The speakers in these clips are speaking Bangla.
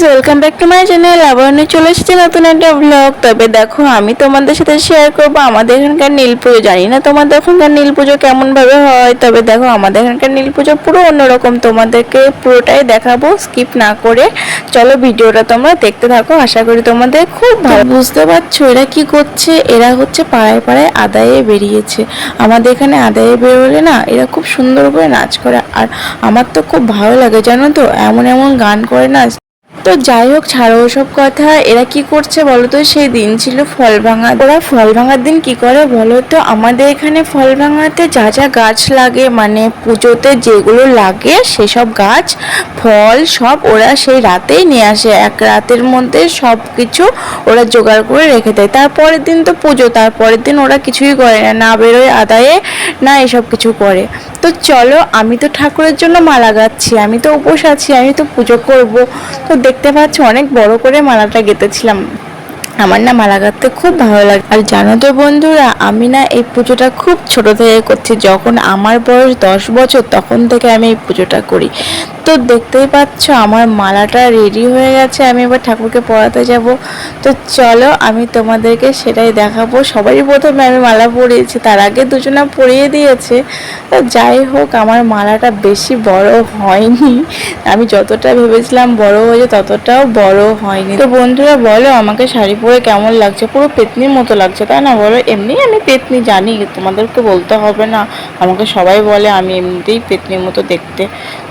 Guys welcome back to my channel আবার আমি চলে এসেছি নতুন একটা ব্লগ তবে দেখো, আমি তোমাদের সাথে শেয়ার করব আমাদের এখানকার নীল পুজো। জানি না তোমাদের ওখানকার নীল পুজো কেমনভাবে হয়, তবে দেখো, আমাদের এখানকার নীল পুজো পুরো অন্যরকম। তোমাদেরকে পুরোটাই দেখাবো স্কিপ না করে। চলো, ভিডিওটা তোমরা দেখতে থাকো। আশা করি তোমাদের খুব ভালো বুঝতে পারছ, এরা কি করছে? এরা হচ্ছে পাড়ায় পাড়ায় আদায়ে বেরিয়েছে। আমাদের এখানে আদায়ে বেরোলে না, এরা খুব সুন্দর করে নাচ করে। আর আমার তো খুব ভালো লাগে, জানো তো? এমন এমন গান করে না তো যাই হোক, ছাড়ো ওসব কথা। এরা কি করছে বলো তো? সেই দিন ছিল ফল ভাঙা। ওরা ফল ভাঙার দিন কি করে বলো তো? আমাদের এখানে ফল ভাঙাতে যা যা গাছ লাগে মানে পুজোতে যেগুলো লাগে, সেসব গাছ, ফল সব ওরা সেই রাতেই নিয়ে আসে। এক রাতের মধ্যে সব কিছু ওরা জোগাড় করে রেখে দেয়। তারপরের দিন তো পুজো, তারপরের দিন ওরা কিছুই করে না না বেরোয় আদায়ে, না এসব কিছু করে। তো চলো, আমি তো ঠাকুরের জন্য মালা গাচ্ছি, আমি তো উপোস আছি, আমি তো পুজো করব। তো দেখতে পাচ্ছ অনেক বড় করে মালাটা গেঁথেছিলাম। আমার না মালা গাঁথতে খুব ভালো লাগে। আর জানো তো বন্ধুরা, আমি না এই পুজোটা খুব ছোট থেকে করছি। যখন আমার বয়স দশ বছর, তখন থেকে আমি এই পুজোটা করি। তো দেখতেই পাচ্ছ, আমার মালাটা রেডি হয়ে গেছে। আমি এবার ঠাকুরকে পড়াতে যাব। তো চলো, আমি তোমাদেরকে সেটাই দেখাবো। সবারই প্রথমে আমি মালা পরিয়েছি, তার আগে দুজনা পরিয়ে দিয়েছে। তো যাই হোক, আমার মালাটা বেশি বড় হয়নি। আমি যতটা ভেবেছিলাম বড় হয়েছে, ততটাও বড় হয়নি। তো বন্ধুরা, বলো, আমাকে শাড়ি পরে কেমন লাগছে? পুরো পেতনির মতো লাগছে, তাই না? বলো, এমনি আমি পেতনি জানি, তোমাদেরকে বলতে হবে না। আমাকে সবাই বলে আমি এমনিতেই পেতনির মতো দেখতে।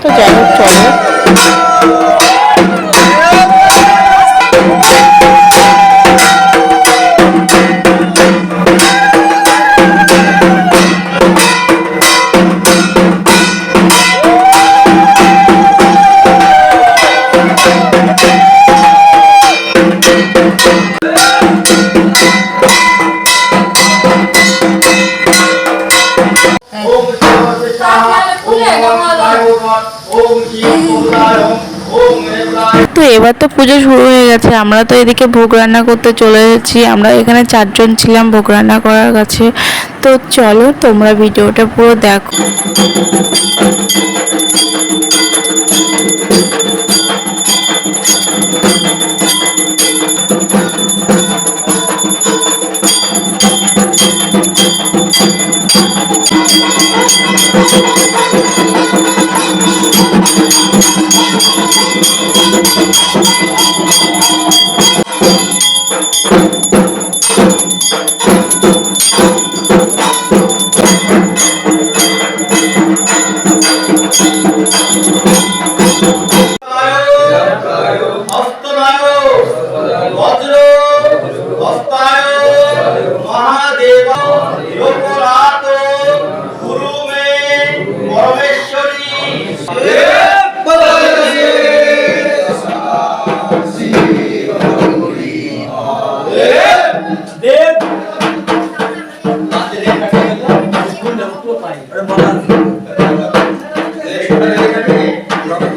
তো যাই হোক, চলো। তো এবার তো পুজো শুরু হয়ে গেছে, আমরা তো এদিকে ভোগ রান্না করতে চলে এসেছি, আমরা এখানে চারজন ছিলাম ভোগ রান্না করার কাছে। তো চলো তোমরা ভিডিওটা পুরো দেখো।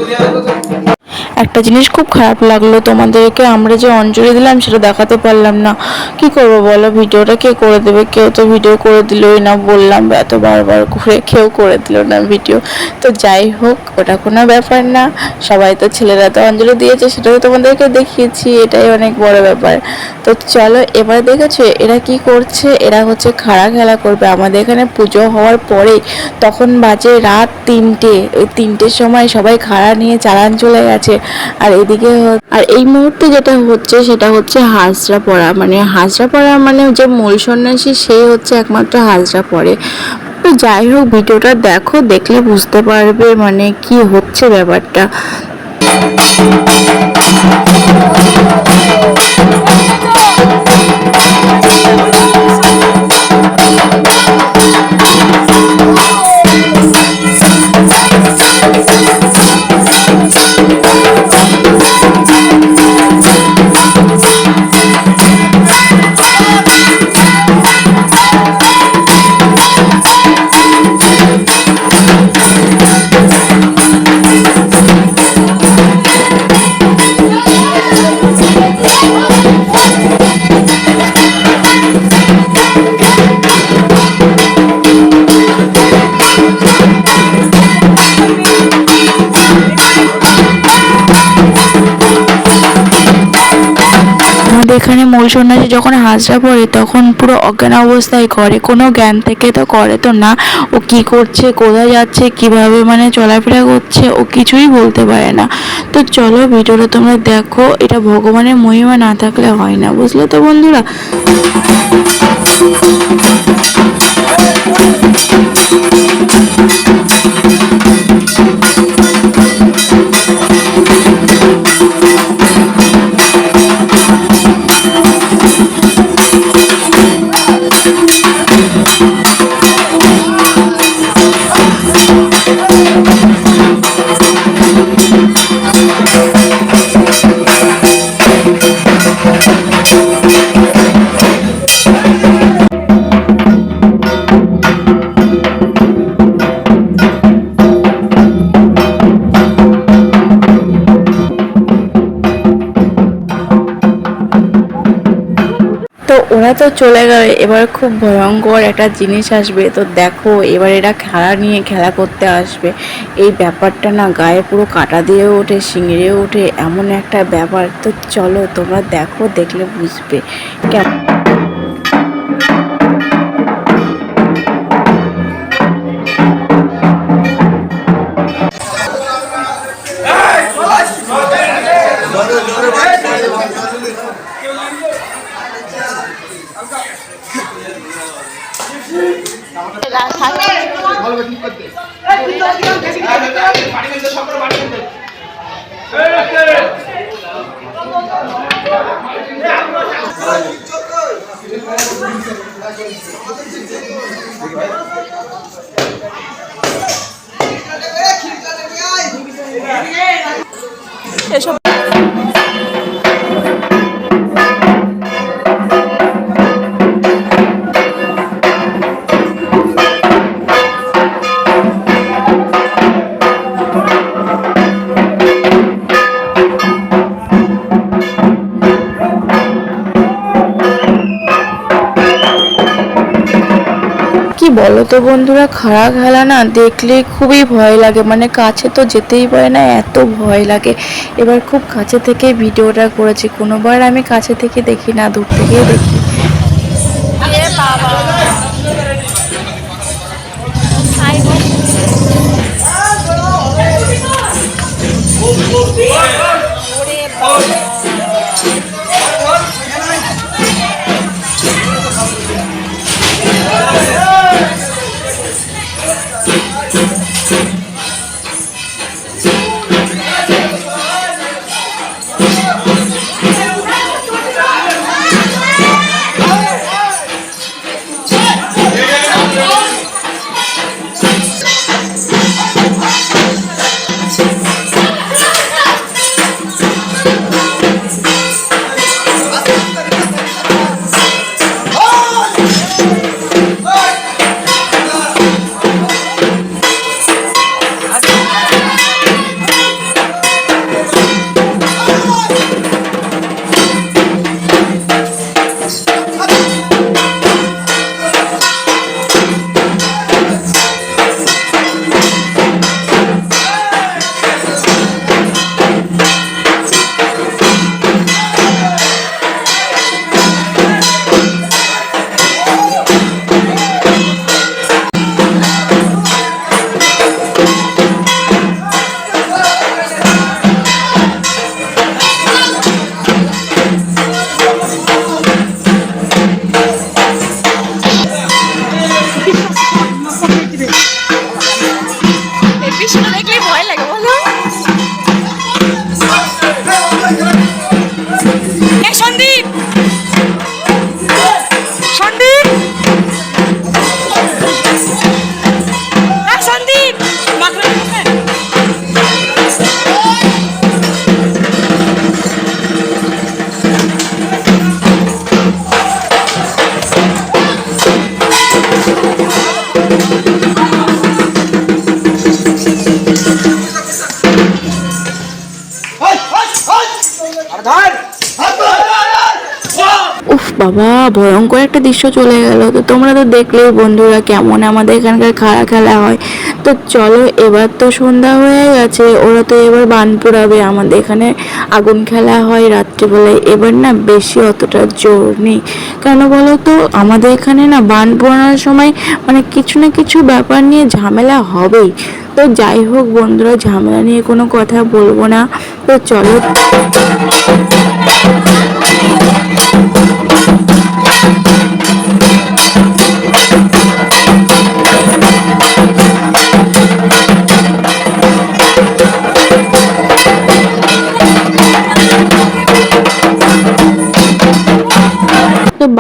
দুনিয়ার কথা একটা জিনিস খুব খারাপ লাগল তোমাদেরকে। আমরা যে অঞ্জলি দিলাম সেটা দেখাতে পারলাম না। কি করব বলো? ভিডিওটা কে করে দেবে? কেউ তো ভিডিও করে দিলই না, বললাম এত বারবার করে কেউ করে দিল না ভিডিও। তো যাই হোক, ওটা কোনো ব্যাপার না। সবাই তো ছেলেরা তো অঞ্জলি দিয়েছে, সেটাও তোমাদেরকে দেখিয়েছি, এটাই অনেক বড় ব্যাপার। তো চলো, এবার দেখেছ, এরা কি করছে? এরা হচ্ছে খাড়া খেলা করবে। আমাদের এখানে পুজো হওয়ার পরে তখন বাজে রাত তিনটে। ওই তিনটের সময় সবাই খাড়া নিয়ে চালান চলে গেছে। আর এদিকে আর এই মুহূর্তে যেটা হচ্ছে, সেটা হচ্ছে হাঁসরা পড়া। মানে হাঁসরা পড়া মানে যে মূল সন্ন্যাসী, সে হচ্ছে একমাত্র হাঁসরা পড়ে। তো যাই হোক, ভিডিওটা দেখো, দেখলে বুঝতে পারবে মানে কি হচ্ছে ব্যাপারটা। মূল সন্ন্যাসী যখন হাজরা পড়ে তখন পুরো অজ্ঞান অবস্থায় করে কোনো জ্ঞান থেকে তো করে তো না ও কি করছে কোথায় যাচ্ছে কীভাবে মানে চলাফেরা করছে ও কিছুই বলতে পারে না তো চলো ভিডিওটা তোমরা দেখো এটা ভগবানের মহিমা না থাকলে হয় না বুঝলে তো বন্ধুরা তো চলে গেলে এবার খুব ভয়ঙ্কর একটা জিনিস আসবে। তো দেখো, এবার এরা খেলা নিয়ে খেলা করতে আসবে। এই ব্যাপারটা না গায়ে পুরো কাটা দিয়ে ওঠে শিঙড়ে ওঠে, এমন একটা ব্যাপার। তো চলো তোমরা দেখো, দেখলে বুঝবে। কেমন কি তো বন্ধুরা খাড়া খেলা না দেখলে খুবই ভয় লাগে। মানে কাছে তো যেতেই পারে না, এত ভয় লাগে। এবার খুব কাছে থেকে ভিডিওটা করেছি। কোনোবার আমি কাছে থেকে দেখি না, দূর থেকে দেখি। বাবা। ভয়ঙ্কর একটা দৃশ্য চলে গেল। তো তোমরা তো দেখলেই বন্ধুরা কেমন আমাদের এখানকার খাড়া খেলা হয়। তো চলো, এবার তো সন্ধ্যা হয়ে গেছে। ওরা তো এবার বান পোড়াবে। আমাদের এখানে আগুন খেলা হয় রাত্রিবেলায়। এবার না বেশি অতটা জোর নেই। কেন বলো তো আমাদের এখানে না বান পোড়ানোর সময় মানে কিছু না কিছু ব্যাপার নিয়ে ঝামেলা হবেই। তো যাই হোক বন্ধুরা, ঝামেলা নিয়ে কোনো কথা বলব না। তো চলো।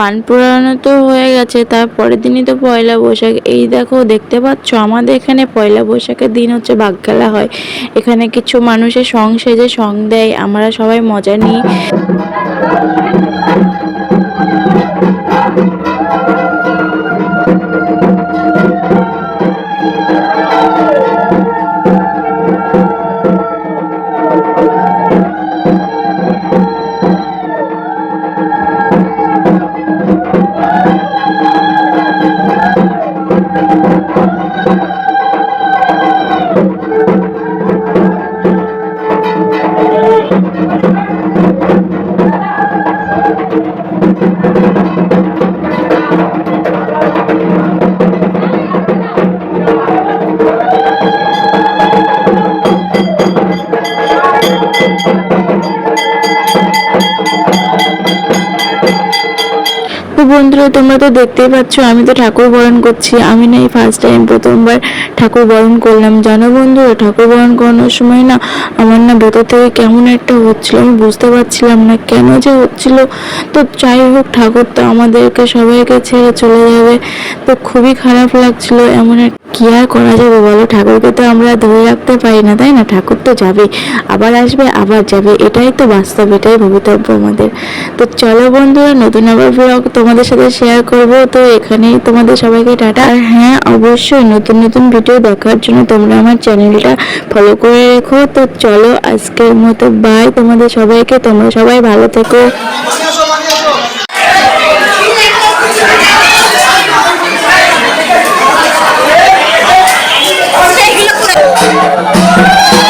তো বান পোড়ানো তো হয়ে গেছে তার পরের দিনই তো পয়লা বৈশাখ। এই দেখো, দেখতে পাচ্ছ? আমাদের এখানে পয়লা বৈশাখের দিন হচ্ছে বাঘ খেলা হয়। এখানে কিছু মানুষের সং সেজে সং দেয়, আমরা সবাই মজা নিই। বন্ধুরা, তোমরা তো দেখতেই পাচ্ছ, আমি তো ঠাকুর বরণ করছি। আমি না এই ফার্স্ট টাইম প্রথমবার ঠাকুর বরণ করলাম। জানো বন্ধুরা, ঠাকুর বরণ করানোর সময় না আমার না ভেতর থেকে কেমন একটা হচ্ছিল, আমি বুঝতে পারছিলাম না কেন যে হচ্ছিল। তো যাই হোক, ঠাকুর তো আমাদেরকে সবাইকে ছেড়ে চলে যাবে। তো খুবই খারাপ লাগছিল, এমন এক- কি আর করা যাবে বলো? ঠাকুরকে তো আমরা ধরে রাখতে পারি না, তাই না? ঠাকুর তো যাবে আবার আসবে, আবার যাবে, এটাই তো বাস্তব, এটাই ভবিতব্য আমাদের। তো চলো বন্ধুরা, নতুন আবার ব্লগ তোমাদের সাথে শেয়ার করব। তো এখানেই তোমাদের সবাইকে টাটা। আর হ্যাঁ অবশ্যই নতুন নতুন ভিডিও দেখার জন্য তোমরা আমার চ্যানেলটা ফলো করে রেখো। তো চলো আজকের মতো বাই তোমাদের সবাইকে তোমরা সবাই ভালো থেকো Thank করে